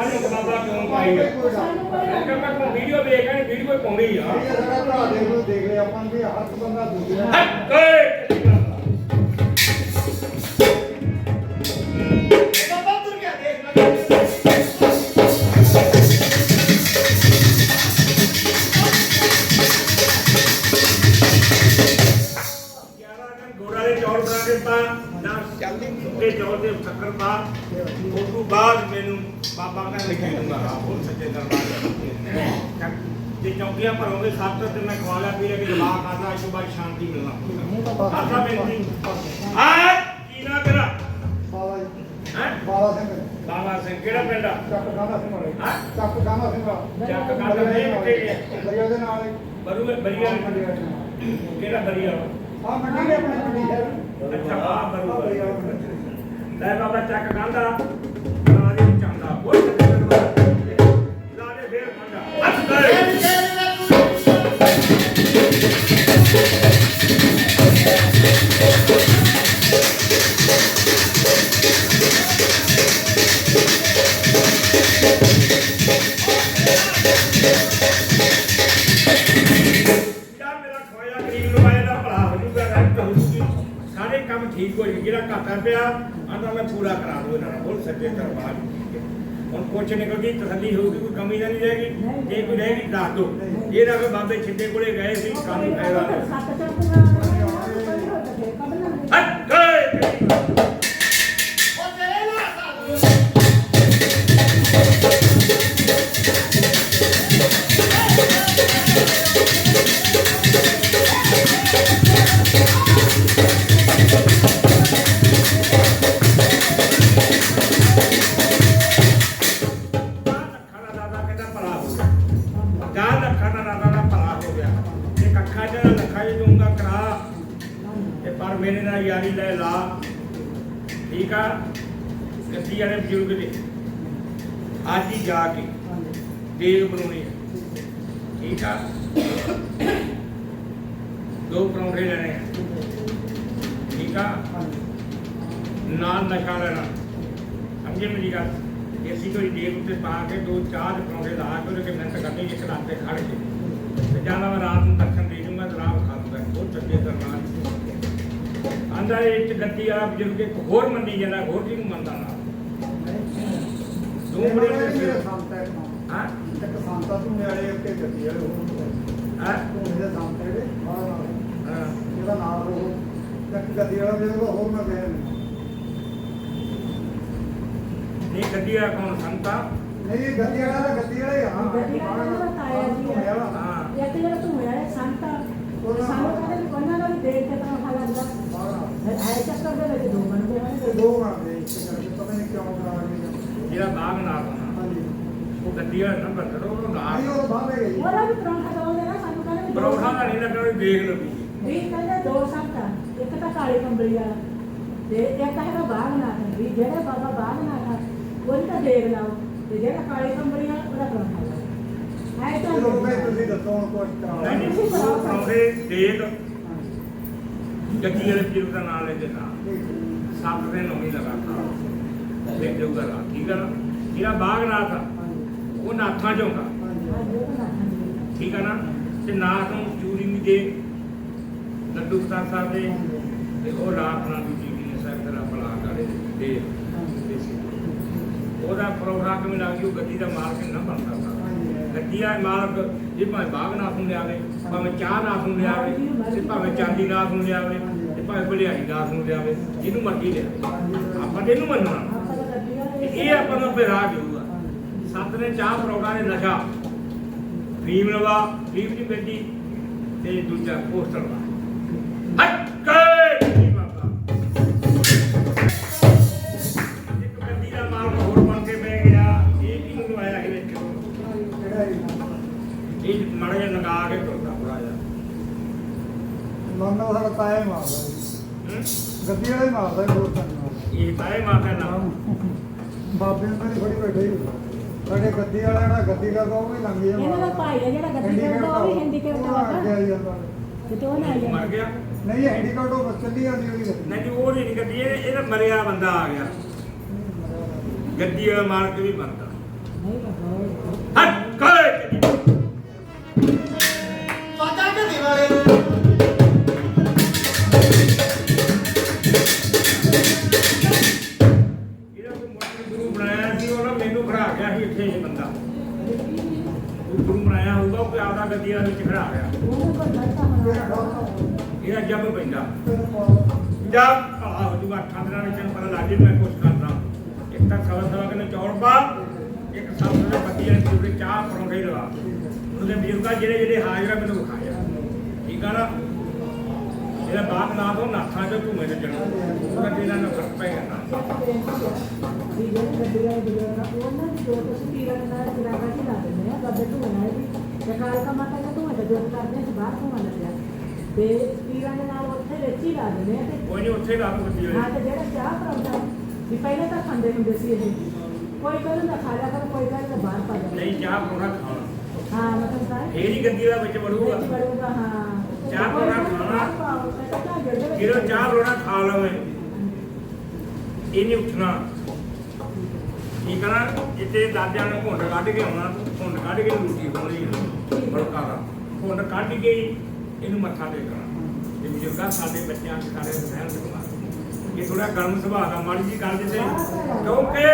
ਅੱਜ ਬਾਬਾ ਕਿਉਂ ਪਾਈ ਆ? ਸਾਨੂੰ ਕੋਈ ਕਿਉਂਕਿ ਮੈਂ ਕੋਈ ਵੀਡੀਓ ਵੇਖ ਕੇ ਵੀਡੀਓ ਹੀ ਪਾਉਣੀ ਆ। ਇਹ ਸਾਡਾ ਭਰਾ ਦੇਖ ਲਓ ਦੇਖ ਲਿਆ ਆਪਾਂ ਵੀ ਹੱਥ ਬੰਦਾ ਦੂਜਾ ਹੱਟ ਗੋੜਾ ਦੇ ਚੌਲ ਬਣਾ ਕੇ ਪਾ ਨਾ ਚੱਲਦੀ। ਤੇ ਚੌਲ ਦੇ ਸ਼ੱਕਰ ਪਾ। ਉਸ ਤੋਂ ਬਾਅਦ ਮੈਨੂੰ ਬਾਬਾ ਕਹਿੰਦਾ ਲਿਖਿਆ ਹੁੰਦਾ ਹਾਂ ਬੋਲ ਸੱਚੇ ਦਰਬਾਰ ਜੇ ਚੌਂਕੀਆਂ ਭਰੋਗੇ ਸੱਤ ਤੇ ਮੈਂ ਖਵਾ ਲਿਆ ਪੀ ਲਿਆ ਕਿ ਜਵਾਬ ਕਰਦਾ ਅੱਜ ਬਾਅਦ ਸ਼ਾਂਤੀ ਮਿਲਣਾ। ਆਸਾ ਬੇਨਤੀ ਆ ਕੀ ਨਾ ਤੇਰਾ? ਬਾਬਾ ਜੀ। ਹੈ? ਬਾਬਾ ਸਿੰਘ। ਬਾਬਾ ਸਿੰਘ ਕਿਹੜਾ ਪਿੰਡ ਆ? ਚੱਕ ਗਾਣਾ ਸਿੰਘ ਵਾਲੇ। ਹਾਂ? ਚੱਕ ਗਾਣਾ ਸਿੰਘ ਵਾਲਾ। ਚੱਕ ਗਾਣਾ ਸਿੰਘ ਬਰੀਆ ਦੇ ਨਾਲ ਬਰੂ ਬਰੀਆ ਕਿਹੜਾ ਬਰੀਆ? ਆ ਮੰਡੀ ਦੇ ਆਪਣੇ ਮੰਡੀ ਹੈ। ਅੱਛਾ ਆ ਬਰੂ ਲੈ ਬਾਬਾ ਚੱਕ ਕਾਂਦਾ ਦੂੰ ਇਹਨਾਂ ਨੂੰ ਹੋਰ ਸੱਜੇ ਦਰਬਾਰ ਹੁਣ ਕੁਛ ਨਿਕਲ ਗਈ ਤਸੱਲੀ ਹੋਊਗੀ ਕੋਈ ਕਮੀ ਤਾਂ ਨਹੀਂ ਰਹੇਗੀ ਜੇ ਕੋਈ ਰਹੇਗੀ ਦੱਸ ਦੋ ਇਹ ਨਾ ਕਿ ਬਾਬੇ ਛਿੱਟੇ ਕੋਲੇ ਗਏ ਸੀ ਕੰਮ ਫਾਇਦਾ ਨਹੀਂ ਸੱਤ ਚੱਪੂਆਂ ਪਹਿਲੇ ਹੋ ਗਏ ਕਬਲ ਹੱਟ ਉੱਤੇ ਪਾ ਕੇ ਦੋ ਚਾਰ ਪਰੌਂਠੇ ਲਾ ਕੇ ਉਹਦੇ ਮਿਹਨਤ ਕਰਨੀ ਇੱਕ ਰਾਤ ਤੇ ਖੜ ਕੇ। ਤੇ ਜਾਨਾ ਮੈਂ ਰਾਤ ਨੂੰ ਦਰਸ਼ਨ ਦੇ ਦੂੰਗਾ ਤੇ ਰਾਤ ਖਾ ਲੂੰਗਾ। ਉਹ ਚੱਕੇ ਦਰਮਾਨ ਆਂਦਾ ਇਹ ਚ ਗੱਡੀ ਵਾਲਾ ਬਜ਼ੁਰਗ ਇੱਕ ਹੋਰ ਮੰਨੀ ਜਾਂਦਾ ਹੋਰ ਜੀ ਨੂੰ ਮੰਨਦਾ ਨਾ? ਦੋ ਬੜੇ ਨੇ ਸੰਤ ਹੈ ਇੱਕ ਸੰਤਾ ਤੂੰ ਵਾਲੇ ਉੱਤੇ ਵਾਲੇ ਉਹ ਹਾਂ? ਤੂੰ ਇਹਦੇ ਸੰਤ ਦੇ ਹਾਂ। ਇਹਦਾ ਨਾਮ ਉਹ ਚੱਕ ਗੱਡੀ ਵਾਲਾ ਜਿਹੜੇ ਹੋਰ ਮੈਂ ਗਿਆ ਨਹੀਂ ਗੱਡੀ ਵਾਲਾ ਕੌਣ? ਸੰਤਾ? ਨਹੀਂ ਗੱਡੀ ਵਾਲਾ ਤਾਂ ਗੱਡੀ ਵਾਲਾ ਹੀ ਆ। ਗੱਡੀ ਵਾਲਾ ਤਾਂ ਤਾਇਆ ਜੀ। ਆ। ਹੈ। ਹਾਂ ਇੱਕ ਜਿਹੜਾ ਤੂੰ ਹੈ ਸੰਤ ਸਾਨੂੰ ਕਹਿੰਦੇ ਉਹਨਾਂ ਦਾ ਵੀ ਦੇਖ ਕੇ ਤਾਂ ਖਾ ਲੱਗਦਾ। ਹੈ। ਚੱਕਰ ਦੇ ਵਿੱਚ ਦੋ ਬਣਦੇ ਹਨ ਤੇ ਦੋ ਮਾਰਦੇ ਇੱਕ ਕਰਕੇ ਪਤਾ ਨਹੀਂ ਕਿਉਂ ਕਰਾ ਰਹੇ ਜਿਹੜਾ ਬਾਗ ਨਾਲ ਹੋਣਾ। ਹਾਂਜੀ। ਉਹ ਗੱਡੀ ਵਾਲਾ ਨੰਬਰ ਕਰੋ ਉਹ ਨਹੀਂ ਨਾਲ ਉਹ ਬਾਹਰ ਗਈ। ਉਹਦਾ ਵੀ ਪਰੌਂਠਾ ਦੋਗੇ ਨਾ ਸਾਨੂੰ ਕਹਿੰਦੇ ਵੀ ਦੋ ਬਰੋਖਾ ਦਾ ਨਹੀਂ ਲੱਗਣਾ ਵੀ ਦੇਖ ਲਵੀ ਵੀ ਕਹਿੰਦੇ ਦੋ ਸੰਤ ਇੱਕ ਤਾਂ ਕਾਲੀ ਕੰਬਲੀ ਵਾਲਾ। ਤੇ ਇੱਕ ਹੈਗਾ ਬਾਗ ਨਾਥ ਵੀ ਜਿਹੜਾ ਬਾਬਾ ਬਾਗ ਨਾਥ ਆ ਉਹਦੀ ਤਾਂ ਦੇਖ ਲਾਓ। ਤੇ ਜਿਹੜਾ ਕਾਲੀ ਕੰਬਲੀ ਵਾਲਾ ਉਹਦਾ ਪਰੌਂਠਾ ਲਾਓ। ਐ ਤਾਂ ਚਲੋ ਭਾਈ ਤੁਸੀਂ ਦੱਸੋ ਹੁਣ ਕੁਝ ਕਰਾਓ ਨਹੀਂ ਨਹੀਂ ਉਹ ਪਰੌਂਠੇ ਦੇਖ ਗੱਡੀ ਵਾਲੇ ਬਜ਼ੁਰਗ ਦਾ ਨਾਮ ਲੈ ਕੇ ਨਾ ਸੱਤ ਦਿਨ ਹੋਣੀ ਲਗਾਤਾਰ। ਫਿਰ ਜਾਊਗਾ ਰਾਤ ਠੀਕ ਹੈ ਨਾ? ਜਿਹੜਾ ਬਾਗਨਾਥ ਆ। ਉਹ ਨਾਥਾਂ ਚ ਆਉਂਦਾ ਅੱਜ ਉਹ ਨਾਥ ਆ। ਠੀਕ ਹੈ ਨਾ? ਤੇ ਨਾਥ ਨੂੰ ਚੂਰੀ ਵੀ ਦੇ। ਲੱਡੂ ਸਾਹਿਬ ਦੇ। ਤੇ ਉਹ ਰਾਤ ਨਾਲ ਵੀ ਜੀ ਨੇ ਸਾਹਿਬ ਤੇਰਾ ਭਲਾ ਕਰੇ ਦੇ ਦੇਸੀ। ਉਹਦਾ ਪ੍ਰੋਗਰਾਮ ਕਿਵੇਂ ਲੱਗ ਗੱਡੀ ਦਾ ਮਾਲਕ ਨਾ ਬਣ ਸਕਦਾ ਗੱਡੀ ਦਾ ਮਾਲਕ ਜੇ ਭਾਵੇਂ ਬਾਗਨਾਥ ਨੂੰ ਲਿਆਵੇ, ਭਾਵੇਂ ਚਾਹ ਨਾਥ ਨੂੰ ਲਿਆਵੇ, ਤੇ ਭਾਵੇਂ ਚਾਂਦੀ ਨਾਥ ਨੂੰ ਲਿਆਵੇ, ਤੇ ਭਾਵੇਂ ਭਲਿਆਈ ਨੂੰ ਲਿਆਵੇ, ਜਿਹਨੂੰ ਮਰਜ਼ੀ ਲਿਆਵੇ ਆਪਾਂ ਤੇ ਇਹਨੂੰ ਮੰਨਣਾ। ਇਹ ਆਪਾਂ ਨੂੰ ਫਿਰ ਰਾਹ ਦੇਊਗਾ। ਸੱਤ ਨੇ ਚਾਹ ਪ੍ਰੋਗਰਾਮ ਨੇ ਨਸ਼ਾ। ਫੀਮ ਲਵਾ ਫੀਮ ਦੀ ਗੱਡੀ ਤੇ ਦੂਜਾ ਪੋਸਟਰ ਵਾ। ਲੋਨਾ ਸਾਡਾ ਤਾਇਆ ਹੀ ਮਾਰਦਾ ਹੂੰ? ਗੱਡੀ ਵਾਲਾ ਹੀ ਮਾਰਦਾ ਹੋਰ ਤਾਂ ਨਹੀਂ ਮਾਰਦਾ ਇਹ ਤਾਂ ਇਹ ਮਾਤਾ ਨਾਮ ਬਾਬੇ ਨੂੰ ਮੇਰੀ ਬੜੀ ਬੈਠੇ ਹੀ ਸਾਡੇ ਗੱਡੀ ਵਾਲਾ ਜਿਹੜਾ ਗੱਡੀ ਕਰਦਾ ਉਹ ਵੀ ਲੰਘ ਜਾਂਦਾ ਇਹਨਾਂ ਦਾ ਭਾਈ ਆ ਜਿਹੜਾ ਗੱਡੀ ਕਰਦਾ ਉਹ ਵੀ ਹੈਂਡੀਕੈਪ ਦਾ ਉਹ ਅੱਗੇ ਵਾ ਆਈ ਜਾਂਦਾ ਤੇ ਤੂੰ ਨਾ ਆ ਮਰ ਗਿਆ। ਨਹੀਂ ਹੈਂਡੀਕੈਪ ਉਹ ਬਸ ਚੱਲੀ ਜਾਂਦੀ ਉਹਦੀ ਗੱਡੀ। ਨਹੀਂ ਜੀ, ਉਹ ਨਹੀਂ ਗੱਡੀ ਇਹ ਇਹਦਾ ਮਰਿਆ ਬੰਦਾ ਆ ਗਿਆ। ਗੱਡੀ ਵਾਲਾ ਮਾਲਕ ਵੀ ਮਰਦਾ। ਨਹੀਂ ਬਾਬਾ ਹੱਟ! ਹੋਊਗਾ ਗੱਡੀ ਵਾਲੇ ਵਿੱਚ ਖੜਾ ਗਿਆ ਇਹਦਾ ਜੱਬ ਪੈਂਦਾ। ਨਾਲ ਆ ਹੋ ਜੂਗਾ ਅੱਠਾਂ ਦਿਨਾਂ ਵਿੱਚ ਪਤਾ ਲੱਗ ਜੇ ਮੈਂ ਕੁਝ ਕਰਦਾ। ਇੱਕ ਤਾਂ ਸਵਾ ਸਵਾ ਕਿਨੇ ਚੌਲ ਪਾ, ਇੱਕ ਸਭ ਦੇ ਬੱਤੀ ਵਾਲੇ ਚੂੜੇ, ਚਾਹ, ਪਰੌਂਠੇ ਲਵਾ। ਉਹਦੇ ਬਜ਼ੁਰਗਾਂ ਜਿਹੜੇ ਜਿਹੜੇ ਹਾਜ਼ਰ ਮੈਨੂੰ ਵਿਖਾਇਆ ਠੀਕ ਆ ਨਾ? ਇਹਦਾ ਬਾਪ ਨਾ ਤੋਂ ਨਾਥਾਂ ਚੋਂ ਧੂਏ ਤੇ ਚੜੋ ਉਹਦਾ ਤੇਰਾ ਨੂੰ ਫ਼ਰਕ ਪੈ ਜਾਣਾ ਵੀ ਜਿਹੜੇ ਗੱਡੀ ਵਾਲੇ ਉਹਨਾਂ ਦੀ ਜੋਤ ਅਸੀਂ ਪੀਰਾਂ ਨਾਲ ਜਨਾਗਾ ਚ ਲਾ ਦਿੰਦੇ ਆ, ਬਾਬੇ ਧੂਆਂ ਨਾਲ ਵੀ। ਤੇ ਕਾਲਕਾ ਮਾਤਾ ਦਾ ਧੂਆਂ ਦਾ ਜੋਤ ਕਰਦੇ ਆ ਬਾਹਰ ਧੂਆਂ ਲੱਗਿਆ। ਤੇ ਪੀਰਾਂ ਦੇ ਨਾਲ ਉੱਥੇ ਵਿੱਚ ਹੀ ਲਾ ਦਿੰਦੇ ਆ ਤੇ ਕੋਈ ਨਹੀਂ ਉੱਥੇ ਲਾ ਦੋ। ਬੱਤੀ ਹਾਂ ਤੇ ਜਿਹੜਾ ਚਾਹ ਪਰਾਉਂਦਾ ਵੀ ਪਹਿਲਾਂ ਤਾਂ ਖਾਂਦੇ ਹੁੰਦੇ ਸੀ ਇਹ। ਕੋਈ ਕਹਿੰਦਾ ਖਾ ਲਿਆ ਕਰ ਕੋਈ ਕਹਿੰਦਾ ਬਾਹਰ ਪਾ ਜਾ ਨਹੀਂ ਚਾਹ ਪਰੋਣਾ ਖਾਣਾ। ਹਾਂ ਮਤਲਬ ਤਾਂ ਫੇਰ ਹੀ ਗੱਦੀ ਦਾ ਵਿੱਚ ਵੜੂਗਾ। ਵਿੱਚ ਵੜੂਗਾ ਹਾਂ। ਚਾਹ ਪਰੌਂਠਾ ਖਾਣਾ। ਜਦੋਂ ਚਾਹ ਪਰੋਣਾ ਖਾ ਲਵੇ। ਇਹਨੇ ਉੱਠਣਾ। ਕੀ ਕਰਾਂ? ਜਿੱਤੇ ਦਾਦਿਆਂ ਨੇ ਘੁੰਡ ਕੱਢ ਕੇ ਆਉਣਾ ਘੁੰਡ ਕੱਢ ਕੇ ਰੋਟੀ ਖਾਣੀ ਬੜਕਾ ਦਾ ਘੁੰਡ ਕੱਢ ਕੇ ਇਹਨੂੰ ਮੱਥਾ ਟੇਕਣਾ। ਇਹ ਬਜ਼ੁਰਗਾਂ ਸਾਡੇ ਬੱਚਿਆਂ ਦੇ ਸਾਰੇ ਸਹਿਣ ਸਕਵਾ ਇਹ ਥੋੜਾ ਗਰਮ ਸੁਭਾਅ ਦਾ ਮਾੜੀ ਜੀ ਗੱਲ ਜਿੱਤੇ ਕਿਉਂਕਿ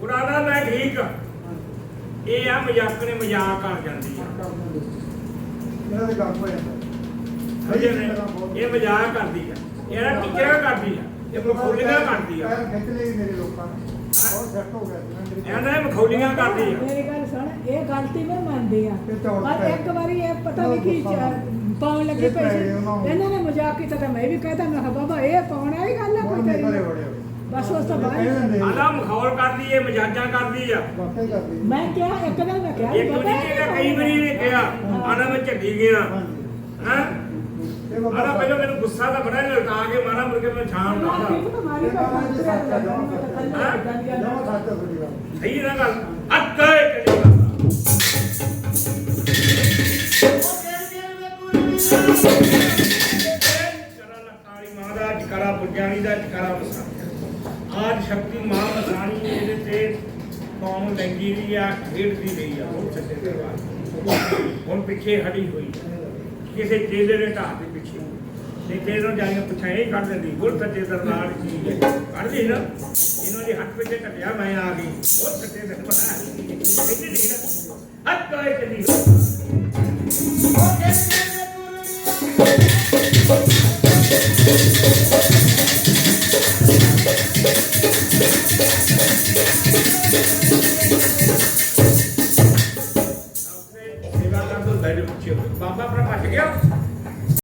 ਪੁਰਾਣਾ ਮੈਂ ਠੀਕ। ਇਹ ਆ ਮਜ਼ਾਕ ਨੇ ਮਜ਼ਾਕ ਕਰ ਜਾਂਦੀ ਆ। ਇਹਨਾਂ ਦੇ ਗੱਲ ਹੋ ਜਾਂਦਾ ਨੇ? ਇਹ ਮਜ਼ਾਕ ਕਰਦੀ ਆ। ਇਹਦਾ ਟਿਕਰਾ ਕਰਦੀ ਆ। ਇਹ ਮਖੌਲੀਆਂ ਕਰਦੀ ਆ। ਖਿੱਚ ਲਈ ਮੇਰੇ ਲੋਕਾਂ ਨੇ। ਬਹੁਤ ਸੈੱਟ ਹੋ ਗਿਆ ਇਹਨਾਂ ਇਹ ਮਖੌਲੀਆਂ ਕਰਦੀ ਆ। ਮੇਰੀ ਗੱਲ ਸੁਣ। ਇਹ ਗਲਤੀ ਮੈਂ ਮੰਨਦੀ ਆ ਪਰ ਇੱਕ ਵਾਰੀ ਇਹ ਪਤਾ ਨਹੀਂ ਕੀ ਪਾਉਣ ਲੱਗੇ ਪੈਸੇ। ਨੂੰ- ਇਹਨਾਂ ਨੇ ਮਜ਼ਾਕ ਕੀਤਾ ਤਾਂ ਮੈਂ ਵੀ ਕਹਤਾ ਮੈਂ ਕਿਹਾ ਬਾਬਾ ਇਹ ਪਾਉਣ ਵਾਲੀ ਗੱਲ ਆ ਕੋਈ ਤੇਰੀ। ਬਸ ਉਸ ਤੋਂ ਬਾਅਦ ਆਲਾ ਮਖੌਲ ਕਰਦੀ ਏ ਮਜ਼ਾਕਾਂ ਕਰਦੀ ਆ। ਮੈਂ ਕਿਹਾ ਇੱਕ ਦਿਨ ਮੈਂ ਕਿਹਾ ਇੱਕ ਬਾਬਾ ਵਾਰੀ ਇਹ ਨੇ ਕਈ ਵਾਰੀ ਨੇ ਕਿਹਾ ਆਣਾ ਮੈਂ ਝੱਗੀ ਗਿਆ। ਹਾਂ? ਆਣਾ ਪਹਿਲਾਂ ਮੈਨੂੰ ਗੁੱਸਾ ਤਾਂ ਬੜਾ ਲਟਾ ਕੇ ਮਾਰਾ ਮੁੜ ਕੇ ਮੈਂ ਛਾਣ ਮਾਂ ਲਾਉਂਦਾ ਠੀਕ ਤੁਹਾਡੀ ਇਹ ਉਹ ਪੁਜਾਣੀ ਦਾ ਜਕਰਾ ਮਸਾਣੀ ਆਜ ਸ਼ਕਤੀ ਮਾਂ ਮਸਾਣੀ ਇਹਦੇ ਤੇ ਕੌਮ ਲੱਗੀ ਰਹੀ ਆ ਖੇਡਦੀ ਰਹੀ ਆ ਉਹ ਸੱਚੇ ਦਰਬਾਰ ਹੁਣ ਪਿੱਛੇ ਹਟੀ ਹੋਈ ਕਿਸੇ ਚੇਲੇ ਦੇ ਢਾਹ ਦੇ ਪਿੱਛੇ ਨਹੀਂ ਤੇ ਇਹਨਾਂ ਜਾਈਆਂ ਪੁੱਛਾਂ ਇਹ ਕੱਢ ਦਿੰਦੀ ਗੁਰ ਸੱਚੇ ਦਰਬਾਰ ਕੀ ਹੈ ਕੱਢਦੀ ਨਾ ਇਹਨਾਂ ਦੇ ਹੱਥ ਵਿੱਚ ਕੱਟਿਆ ਮੈਂ ਆ ਗਈ ਗੁਰ ਸੱਚੇ ਦਰਬਾਰ ਕਹਿੰਦੀ ਨਹੀਂ ਹੱਥ ਕੋਏ ਚੱਲੀ ਉਹ ਤੇਰੇ ਤੇਰੇ ਵੇ ਕੁੜੀ